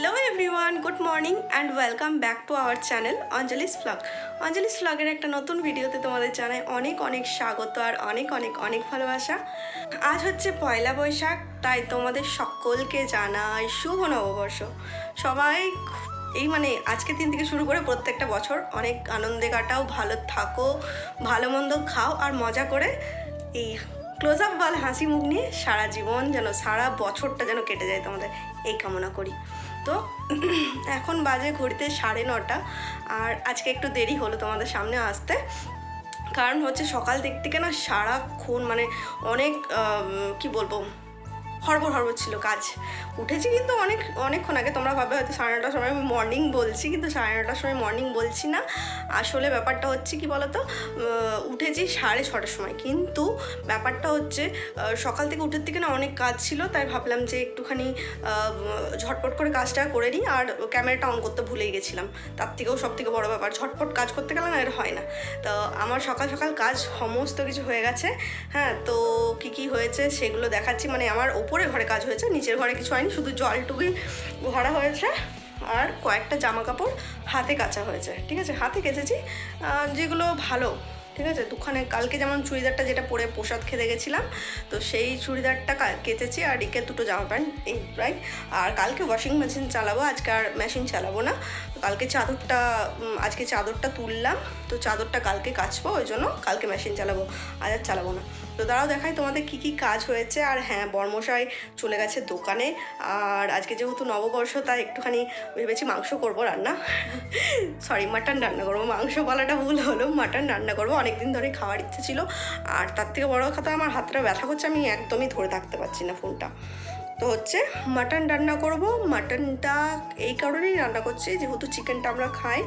Hello everyone good morning and welcome back to our channel Anjali's vlog Anjali's ফ্লগের একটা নতুন ভিডিওতে তোমাদের জানাই অনেক অনেক স্বাগত আর অনেক অনেক অনেক ভালোবাসা। আজ হচ্ছে পয়লা বৈশাখ, তাই তোমাদের সকলকে জানাই শুভ নববর্ষ। সবাই এই মানে আজকের দিন থেকে শুরু করে প্রত্যেকটা বছর অনেক আনন্দে কাটাও, ভালো থাকো, ভালো মন্দ খাও আর মজা করে এই ক্লোজ আপ বল হাসি মুখ নিয়ে সারা জীবন যেন সারা বছরটা যেন কেটে যায় তোমাদের। এই কামনা করি। তো এখন বাজে ঘড়িতে সাড়ে নটা। আর আজকে একটু দেরি হলো তোমাদের সামনে আসতে। কারণ হচ্ছে সকাল দিক থেকে না সারাক্ষণ মানে অনেক কি বলব হড়বড় হড়বড় ছিল কাজ। উঠেছি কিন্তু অনেক, অনেকক্ষণ আগে। তোমরা ভাবে হয়তো সাড়ে নটার সময় আমি মর্নিং বলছি, কিন্তু সাড়ে নটার সময় মর্নিং বলছি না। আসলে ব্যাপারটা হচ্ছে কি বলতো? উঠেছি সাড়ে ছটার সময়। কিন্তু ব্যাপারটা হচ্ছে সকাল থেকে উঠের থেকে না অনেক কাজ ছিল, তাই ভাবলাম যে একটুখানি ঝটপট করে কাজটা করে নিই। আর ক্যামেরাটা অন করতে ভুলেই গেছিলাম। তার থেকেও সব থেকে বড়ো ব্যাপার, ঝটপট কাজ করতে গেলে না এর হয় না। তো আমার সকাল সকাল কাজ সমস্ত কিছু হয়ে গেছে। হ্যাঁ তো কী কী হয়েছে সেগুলো দেখাচ্ছি। মানে আমার ওপরে ঘরে কাজ হয়েছে নিচের ঘরে কিছু হয়নি, শুধু জলটুকুই ভরা হয়েছে আর কয়েকটা জামা কাপড় হাতে কাচা হয়েছে, ঠিক আছে? হাতে কেচেছি যেগুলো ভালো, ঠিক আছে? দুখানে, কালকে যেমন চুড়িদারটা যেটা পরে প্রসাদ খেতে গেছিলাম, তো সেই চুড়িদারটা কেচেছি আর একে দুটো জামা প্যান্ট, এই প্রায়। আর কালকে ওয়াশিং মেশিন চালাবো, আজকে আর মেশিন চালাবো না। কালকে চাদরটা আজকে চাদরটা তুললাম, তো চাদরটা কালকে কাচবো, ওই জন্য কালকে মেশিন চালাবো, আজ আর চালাবো না। তো দাঁড়াও দেখাই তোমাদের কি কি কাজ হয়েছে। আর হ্যাঁ বর্মশাই চলে গেছে দোকানে। আর আজকে যেহেতু নববর্ষ, তাই একটুখানি ভেবেছি মাংস করব রান্না। সরি মাটন রান্না করব। মাংস বলাটা ভুল হলো মাটন রান্না করব। অনেকদিন ধরে খাওয়ার ইচ্ছে ছিল। আর তার থেকে বড় কথা, আমার হাতটা ব্যথা করছে, আমি একদমই ধরে থাকতে পারছি না ফোনটা। তো হচ্ছে মাটন রান্না করব। মাটনটা এই কারণেই রান্না করছি, যেহেতু চিকেনটা আমরা খাই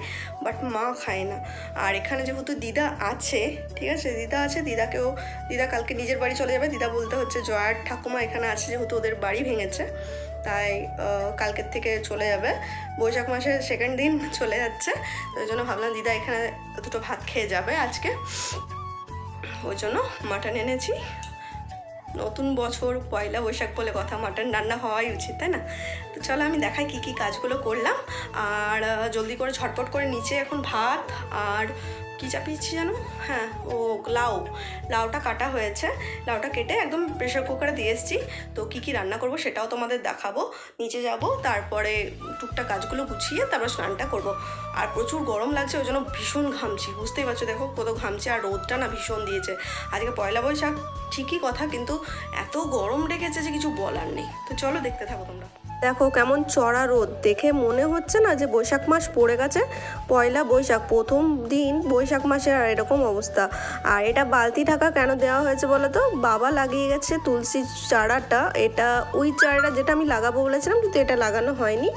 বাট মা খায় না। আর এখানে যেহেতু দিদা আছে, ঠিক আছে? দিদা আছে, দিদাকেও, দিদা কালকে নিজের বাড়ি চলে যাবে। দিদা বলতে হচ্ছে জয়ার ঠাকুমা এখানে আছে, যেহেতু ওদের বাড়ি ভেঙেছে, তাই কালকের থেকে চলে যাবে। বৈশাখ মাসের সেকেন্ড দিন চলে যাচ্ছে ওই জন্য ভাবলাম দিদা এখানে দুটো ভাত খেয়ে যাবে আজকে। ওই জন্য মাটন এনেছি। নতুন বছর, পয়লা বৈশাখ বলে কথা, মাটন রান্না হওয়াই উচিত, তাই না? তো চলো আমি দেখাই কী কী কাজগুলো করলাম। আর জলদি করে ঝটপট করে নিচে এখন ভাত আর কী চাপিয়েছি জানো? হ্যাঁ ও লাউ, লাউটা কাটা হয়েছে। লাউটা কেটে একদম প্রেশার কুকারে দিয়ে এসেছি। তো কী কী রান্না করব সেটাও তোমাদের দেখাবো। নিচে যাব, তারপরে টুকটাক কাজগুলো গুছিয়ে তারপর স্নানটা করব। আর প্রচুর গরম লাগছে, ওই জন্য ভীষণ ঘামছি। বুঝতেই পারছ, দেখো কত ঘামছে আর রোদটা না ভীষণ দিয়েছে। আজকে পয়লা বৈশাখ, ঠিকই কথা, কিন্তু এত গরম রেখেছে যে কিছু বলার নেই। তো চলো দেখতে থাকো তোমরা। দেখো কেমন চড়া রোদ। দেখে মনে হচ্ছে না যে বৈশাখ মাস পড়ে গেছে, পয়লা বৈশাখ, প্রথম দিন বৈশাখ মাসের আর এরকম অবস্থা। আর এটা বালতি ঢাকা কেন দেওয়া হয়েছে বলো তো? বাবা লাগিয়ে গেছে তুলসী চারাটা, এটা ওই চারাটা যেটা আমি লাগাবো বলেছিলাম, কিন্তু এটা লাগানো হয়নি,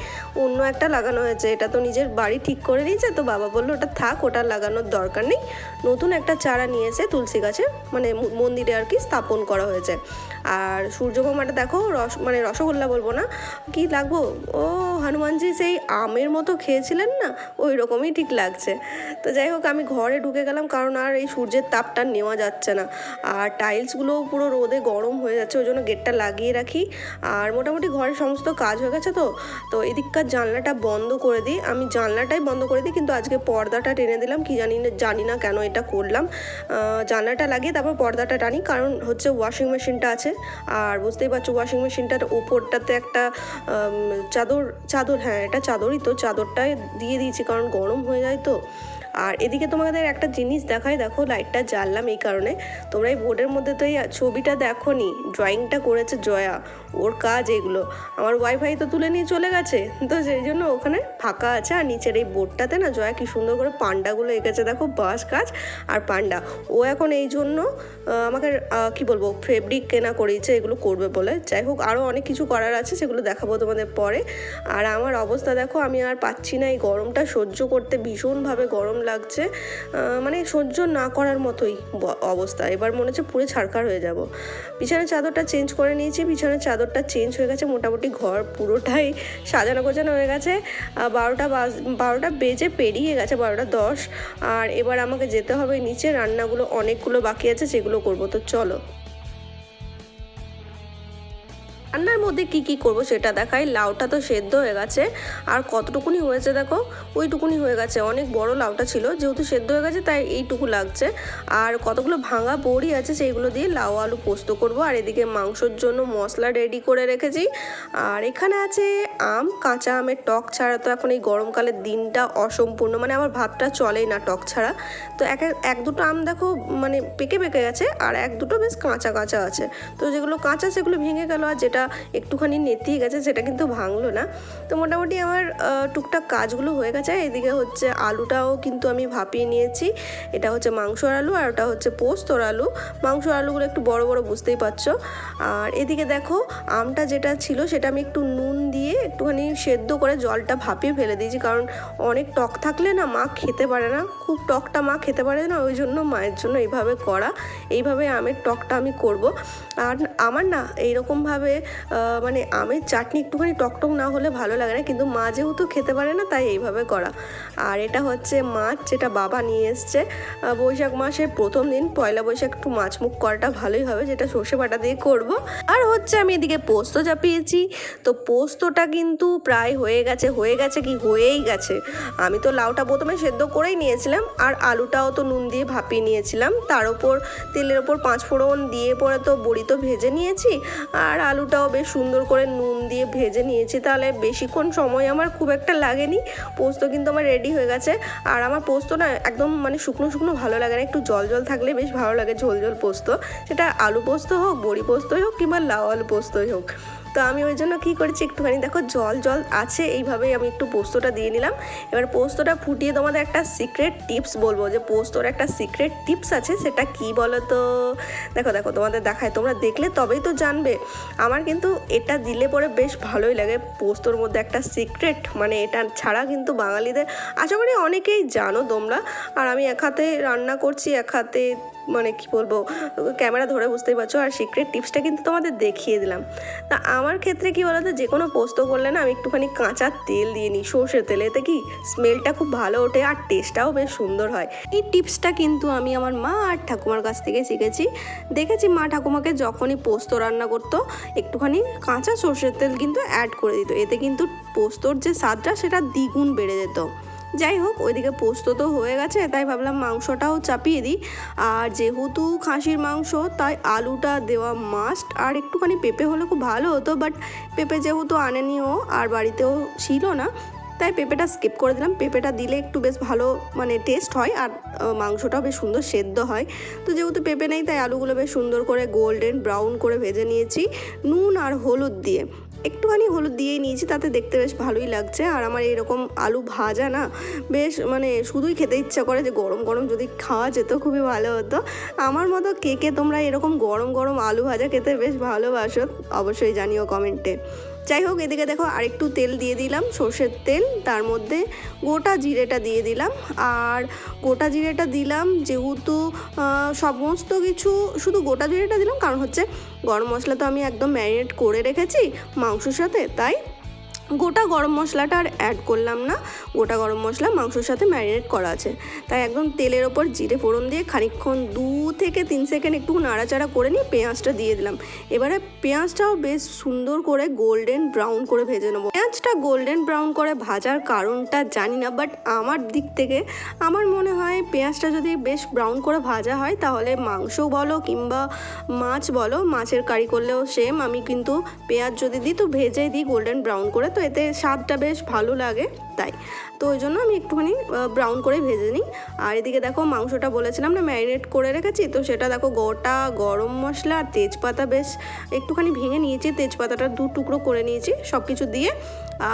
অন্য একটা লাগানো হয়েছে। এটা তো নিজের বাড়ি ঠিক করে নিয়েছে, তো বাবা বলল ওটা থাক, ওটা লাগানোর দরকার নেই। নতুন একটা চারা নিয়েছে তুলসী গাছে মানে মন্দিরে আর কি স্থাপন করা হয়েছে। আর সূর্যবোমাটা দেখো রস মানে রসগোল্লা বলব না কি লাগবো? ও, হনুমানজি সেই আমের মতো খেয়েছিলেন না, ওই রকমই ঠিক লাগছে। তো যাই হোক, আমি ঘরে ঢুকে গেলাম, কারণ আর এই সূর্যের তাপটা নেওয়া যাচ্ছে না। আর টাইলসগুলোও পুরো রোদে গরম হয়ে যাচ্ছে, ওই জন্য গেটটা লাগিয়ে রাখি। আর মোটামুটি ঘরের সমস্ত কাজ হয়ে গেছে তো। তো এদিককার জানলাটা বন্ধ করে দিই। আমি জানলাটাই বন্ধ করে দিই, কিন্তু আজকে পর্দাটা টেনে দিলাম। কি জানি না জানি না কেন এটা করলাম। জানলাটা লাগিয়ে তারপর পর্দাটা টানি, কারণ হচ্ছে ওয়াশিং মেশিনটা আছে। আর বুঝতেই পারছ ওয়াশিং মেশিনটার ওপরটাতে একটা চাদর চাদর হ্যাঁ এটা চাদরই তো চাদরটাই দিয়ে দিয়েছি কারণ গরম হয়ে যায় তো। আর এদিকে তোমাদের একটা জিনিস দেখাই, দেখো লাইটটা জ্বাললাম এই কারণে। তোমরা এই বোর্ডের মধ্যে তো এই ছবিটা দেখো নি ড্রয়িংটা করেছে জয়া, ওর কাজ এগুলো। আমার ওয়াইফাই তো তুলে নিয়ে চলে গেছে, তো সেই জন্য ওখানে ফাঁকা আছে। আর নিচের এই বোর্ডটাতে না জয়া কি সুন্দর করে পান্ডাগুলো এঁকেছে, দেখো বাঁশ কাজ আর পান্ডা। ও এখন এই জন্য আমাকে কি বলব ফেব্রিক কেনা করিয়েছে এগুলো করবে বলে। যাই হোক আরও অনেক কিছু করার আছে, সেগুলো দেখাবো তোমাদের পরে। আর আমার অবস্থা দেখো, আমি আর পাচ্ছি না এই গরমটা সহ্য করতে, ভীষণভাবে গরম লাগছে। মানে সহ্য না করার মতোই অবস্থা। এবার মনে হচ্ছে পুরো ছাড়কার হয়ে যাব। বিছানার চাদরটা চেঞ্জ করে নিয়েছি। বিছানার চাদরটা চেঞ্জ হয়ে গেছে। মোটামুটি ঘর পুরোটাই সাজানো গোছানো হয়ে গেছে। বারোটা বাজ, বারোটা বেজে পেরিয়ে গেছে, বারোটা দশ। আর এবার আমাকে যেতে হবে নিচে। রান্নাগুলো অনেকগুলো বাকি আছে, সেগুলো করব। তো চলো। রান্নার মধ্যে কি কি করব সেটা দেখাই। লাউটা তো সেদ্ধ হয়ে গেছে। আর কতটুকুনি হয়েছে দেখো? ওইটুকুনি হয়ে গেছে। অনেক বড় লাউটা ছিল, যেহেতু সেদ্ধ হয়ে গেছে, তাই এইটুকু লাগছে। আর কতগুলো ভাঙা বড়ি আছে, সেইগুলো দিয়ে লাউ আলু পোস্ত করব। আর এদিকে মাংসর জন্য মশলা রেডি করে রেখেছি। আর এখানে আছে আম, কাঁচা আমের টক ছাড়া তো এখন এই গরমকালের দিনটা অসম্পূর্ণ। মানে আমার ভাতটা চলেই না টক ছাড়া। তো এক, এক- দুটো আম দেখো মানে পেকে পেকে গেছে, আর এক দুটো বেশ কাঁচা কাঁচা আছে। তো যেগুলো কাঁচা, সেগুলো ভেঙে গেল। আর যেটা একটুখানি নেতিয়ে গেছে, সেটা কিন্তু ভাঙলো না। তো মোটামুটি আমার টুকটাক কাজগুলো হয়ে গেছে। এদিকে হচ্ছে আলুটাও কিন্তু আমি ভাপিয়ে নিয়েছি। এটা হচ্ছে মাংসর আলু আর ওটা হচ্ছে পোস্তর আলু। মাংস আলুগুলো একটু বড় বড়, বুঝতেই পারছ। আর এদিকে দেখো, আমটা যেটা ছিল, সেটা আমি একটু নুন দিয়ে একটুখানি সেদ্ধ করে জলটা ভাপিয়ে ফেলে দিয়েছি, কারণ অনেক টক থাকলে না মা খেতে পারে না। খুব টকটা মা খেতে পারে না, ওই জন্য মায়ের জন্য এইভাবে করা। এইভাবে আমের টকটা আমি করব। আর আমার না এইরকমভাবে মানে আমের চাটনি একটুখানি টকটক না হলে ভালো লাগে না, কিন্তু মা যেহেতু খেতে পারে না, তাই এইভাবে করা। আর এটা হচ্ছে মাছ যেটা বাবা নিয়ে এসছে। বৈশাখ মাসের প্রথম দিন, পয়লা বৈশাখ একটু মাছ মুখ করাটা ভালোই হবে, যেটা সর্ষে বাটা দিয়ে করব। আর হচ্ছে আমি এদিকে পোস্ত চাপিয়েছি। তো পোস্তটা কিন্তু প্রায় হয়ে গেছে হয়ে গেছে কি হয়েই গেছে। আমি তো লাউটা প্রথমে সেদ্ধ করেই নিয়েছিলাম, আর আলুটাও তো নুন দিয়ে ভাপিয়ে নিয়েছিলাম। তার ওপর তেলের ওপর পাঁচ ফোড়ন দিয়ে পরে তো বড়ি তো ভেজে নিয়েছি, আর আলুটাও বেশ সুন্দর করে নুন দিয়ে ভেজে নিয়েছি। তাহলে বেশিক্ষণ সময় আমার খুব একটা লাগেনি, পোস্ত কিন্তু আমার রেডি হয়ে গেছে। আর আমার পোস্ত না একদম মানে শুকনো শুকনো ভালো লাগে না, একটু জল জল থাকলে বেশ ভালো লাগে ঝোল ঝোল পোস্ত। সেটা আলু পোস্ত হোক, বড়ি পোস্তই হোক কিংবা লাউ আলু পোস্তই হোক। তো আমি ওই জন্য কী করেছি, একটুখানি দেখো জল জল আছে, এইভাবেই আমি একটু পোস্তটা দিয়ে নিলাম। এবার পোস্তটা ফুটিয়ে তোমাদের একটা সিক্রেট টিপস বলব যে পোস্তর একটা সিক্রেট টিপস আছে, সেটা কি বলো তো দেখো দেখো, তোমাদের দেখায়, তোমরা দেখলে তবেই তো জানবে। আমার কিন্তু এটা দিলে পরে বেশ ভালোই লাগে পোস্তর মধ্যে একটা সিক্রেট মানে এটা ছাড়া কিন্তু বাঙালিদের, আশা করি অনেকেই জানো তোমরা। আর আমি এক হাতে রান্না করছি, এক হাতে মানে কি বলব, ক্যামেরা ধরে বুঝতেই পারছ। আর সিক্রেট টিপসটা কিন্তু তোমাদের দেখিয়ে দিলাম। তা আমার ক্ষেত্রে কি বলতো, যে কোনো পোস্ত করলে না আমি একটুখানি কাঁচা তেল দিয়ে নিই, সর্ষের তেল, এতে কি স্মেলটা খুব ভালো ওঠে আর টেস্টটাও বেশ সুন্দর হয়। এই টিপসটা কিন্তু আমি আমার মা আর ঠাকুমার কাছ থেকে শিখেছি। দেখেছি মা ঠাকুমাকে যখনই পোস্ত রান্না করতো, একটুখানি কাঁচা সর্ষের তেল কিন্তু অ্যাড করে দিত। এতে কিন্তু পোস্তর যে স্বাদটা সেটা দ্বিগুণ বেড়ে যেত। যাই হোক, ওইদিকে পোস্ত তো হয়ে গেছে, তাই ভাবলাম মাংসটাও চাপিয়ে দিই। আর যেহেতু খাসির মাংস, তাই আলুটা দেওয়া মাস্ট আর একটুখানি পেঁপে হলে খুব ভালো হতো বাট পেঁপে যেহেতু আনেনিও আর বাড়িতেও ছিল না, তাই পেঁপেটা স্কিপ করে দিলাম। পেঁপেটা দিলে একটু বেশ ভালো মানে টেস্ট হয়, আর মাংসটাও বেশ সুন্দর সেদ্ধ হয়। তো যেহেতু পেঁপে নেই, তাই আলুগুলো বেশ সুন্দর করে গোল্ডেন ব্রাউন করে ভেজে নিয়েছি, নুন আর হলুদ দিয়ে। একটুখানি হলুদ দিয়েই নিয়েছি, তাতে দেখতে বেশ ভালোই লাগছে। আর আমার এরকম আলু ভাজা না, বেশ মানে শুধুই খেতে ইচ্ছা করে যে গরম গরম যদি খাওয়া যেত খুবই ভালো হতো। আমার মতো কে কে তোমরা এরকম গরম গরম আলু ভাজা খেতে বেশ ভালোবাসো, অবশ্যই জানিও কমেন্টে। যাই হোক, এদিকে দেখো আরেকটু তেল দিয়ে দিলাম, সর্ষের তেল, তার মধ্যে গোটা জিরেটা দিয়ে দিলাম। আর গোটা জিরেটা দিলাম যেহেতু সমস্ত কিছু শুধু গোটা জিরেটা দিলাম, কারণ হচ্ছে গরম মশলা তো আমি একদম ম্যারিনেট করে রেখেছি মাংসর সাথে, তাই গোটা গরম মশলাটা আর অ্যাড করলাম না। গোটা গরম মশলা মাংসর সাথে ম্যারিনেট করা আছে। তাই একদম তেলের ওপর জিরে ফোড়ন দিয়ে খানিকক্ষণ দু থেকে তিন সেকেন্ড একটু নাড়াচাড়া করে নিয়ে পেঁয়াজটা দিয়ে দিলাম। এবারে পেঁয়াজটাও বেশ সুন্দর করে গোল্ডেন ব্রাউন করে ভেজে নেব। পেঁয়াজটা গোল্ডেন ব্রাউন করে ভাজার কারণটা জানি না বাট আমার দিক থেকে আমার মনে হয় পেঁয়াজটা যদি বেশ ব্রাউন করে ভাজা হয়, তাহলে মাংস বলো কিংবা মাছ বলো, মাছের কারি করলেও সেম আমি কিন্তু পেঁয়াজ যদি দিই, তো ভেজে দিই গোল্ডেন ব্রাউন করে। তো এতে স্বাদটা বেশ ভালো লাগে, তাই। তো ওই জন্য আমি একটুখানি ব্রাউন করে ভেজে নিই। আর এদিকে দেখো মাংসটা বলেছিলাম না ম্যারিনেট করে রেখেছি, তো সেটা দেখো গোটা গরম মশলা আর তেজপাতা বেশ একটুখানি ভেঙে নিয়েছি, তেজপাতাটা দু টুকরো করে নিয়েছি সব কিছু দিয়ে।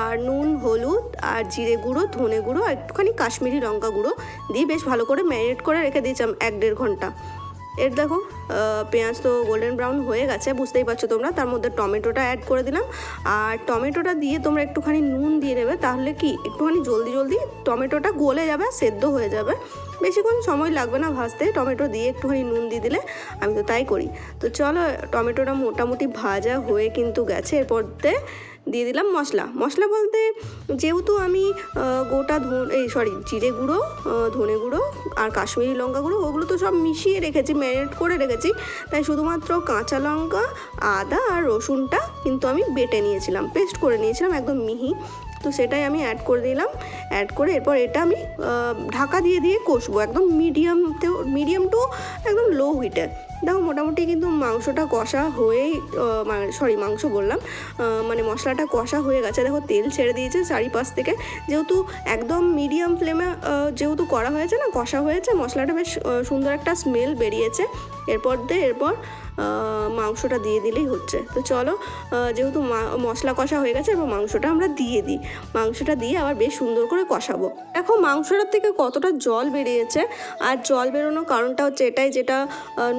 আর নুন, হলুদ আর জিরে গুঁড়ো, ধনে গুঁড়ো, আর একটুখানি কাশ্মীরি লঙ্কা গুঁড়ো দিয়ে বেশ ভালো করে ম্যারিনেট করে রেখে দিয়েছিলাম এক দেড় ঘণ্টা। এর দেখো পেঁয়াজ তো গোল্ডেন ব্রাউন হয়ে গেছে, বুঝতেই পারছ তোমরা। তার মধ্যে টমেটোটা অ্যাড করে দিলাম। আর টমেটোটা দিয়ে তোমরা একটুখানি নুন দিয়ে নেবে তাহলে কি, একটুখানি জলদি জলদি টমেটোটা গলে যাবে সেদ্ধ হয়ে যাবে। বেশিক্ষণ সময় লাগবে না ভাজতে, টমেটো দিয়ে একটুখানি নুন দিয়ে দিলে আমি তো তাই করি। তো চলো, টমেটোটা মোটামুটি ভাজা হয়ে কিন্তু গেছে এরপরতে দিয়ে দিলাম মশলা। মশলা বলতে যেহেতু আমি গোটা ধন এই সরি জিরে গুঁড়ো ধনে গুঁড়ো আর কাশ্মীরি লঙ্কা গুঁড়ো, ওগুলো তো সব মিশিয়ে রেখেছি ম্যারিনেট করে রেখেছি। তাই শুধুমাত্র কাঁচা লঙ্কা, আদা আর রসুনটা কিন্তু আমি বেটে নিয়েছিলাম পেস্ট করে নিয়েছিলাম, একদম মিহি। তো সেটাই আমি অ্যাড করে দিলাম। অ্যাড করে এরপর এটা আমি ঢাকা দিয়ে দিয়ে কষবো। একদম মিডিয়ামতেও মিডিয়াম টু একদম লো হিটে দেখো মোটামুটি কিন্তু মাংসটা কষা হয়েই সরি মাংস বললাম মানে মশলাটা কষা হয়ে গেছে। দেখো তেল ছেড়ে দিয়েছে চারিপাশ থেকে। যেহেতু একদম মিডিয়াম ফ্লেমে যেহেতু করা হয়েছে না, কষা হয়েছে, মশলাটা বেশ সুন্দর একটা স্মেল বেরিয়েছে। এরপর দিয়ে এরপর মাংসটা দিয়ে দিলেই হচ্ছে। তো চলো যেহেতু মশলা কষা হয়ে গেছে, এবার মাংসটা আমরা দিয়ে দিই। মাংসটা দিয়ে আবার বেশ সুন্দর করে কষাবো। দেখো, মাংসটার থেকে কতটা জল বেরিয়েছে, আর জল বেরোনোর কারণটা হচ্ছে এটাই যেটা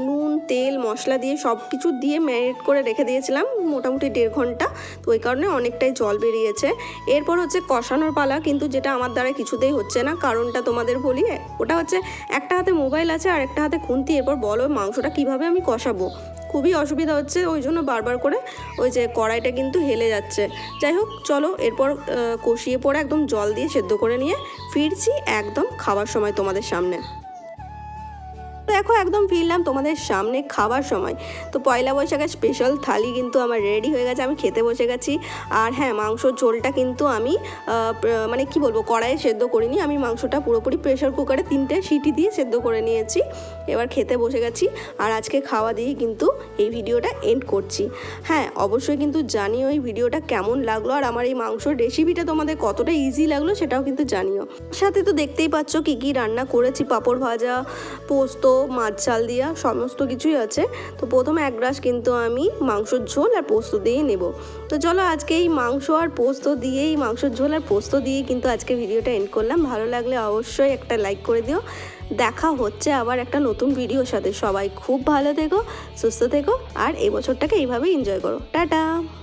নুন, তেল, মশলা দিয়ে সব কিছু দিয়ে ম্যারিনেট করে রেখে দিয়েছিলাম মোটামুটি দেড় ঘণ্টা। তো ওই কারণে অনেকটাই জল বেরিয়েছে। এরপর হচ্ছে কষানোর পালা, কিন্তু যেটা আমার দ্বারা কিছুতেই হচ্ছে না, কারণটা তোমাদের বলি, ওটা হচ্ছে একটা হাতে মোবাইল আছে আর একটা হাতে খুন্তি। এরপর বলো মাংসটা কীভাবে আমি কষাবো? খুবই অসুবিধা হচ্ছে, ওই জন্য বারবার করে ওই যে কড়াইটা কিন্তু হেলে যাচ্ছে। যাই হোক, চলো এরপর কষিয়ে পরে একদম জল দিয়ে সেদ্ধ করে নিয়ে ফিরছি একদম খাবার সময় তোমাদের সামনে। দেখো একদম ফিরলাম তোমাদের সামনে খাবার সময়। তো পয়লা বৈশাখের স্পেশাল থালি কিন্তু আমার রেডি হয়ে গেছে, আমি খেতে বসে গেছি। আর হ্যাঁ মাংসর ঝোলটা কিন্তু আমি মানে কি বলব, কড়াইয়ে সেদ্ধ করিনি। আমি মাংসটা পুরোপুরি প্রেশার কুকারে তিনটে সিটি দিয়ে সেদ্ধ করে নিয়েছি। এবার খেতে বসে গেছি। আর আজকে খাওয়া দিয়ে কিন্তু এই ভিডিওটা এন্ড করছি। হ্যাঁ অবশ্যই কিন্তু জানিও এই ভিডিওটা কেমন লাগল। আর আমার এই মাংসর রেসিপিটা তোমাদের কতটা ইজি লাগল সেটাও কিন্তু জানিও। সাথে তো দেখতেই পাচ্ছ কি কি রান্না করেছি। পাঁপড় ভাজা, পোস্ত মাছ চাল দিয়া সমস্ত কিছুই আছে। তো প্রথমে এক গ্রাস কিন্তু আমি মাংসর ঝোল আর পোস্ত দিয়েই নেব। তো চলো আজকে এই মাংস আর পোস্ত দিয়েই, মাংসর ঝোল আর পোস্ত দিয়েই কিন্তু আজকে ভিডিওটা এন্ড করলাম। ভালো লাগলে অবশ্যই একটা লাইক করে দিও। দেখা হচ্ছে আবার একটা নতুন ভিডিওর সাথে। সবাই খুব ভালো থেকো, সুস্থ থেকো, আর এই বছরটাকে এইভাবেই এনজয় করো। টাটা!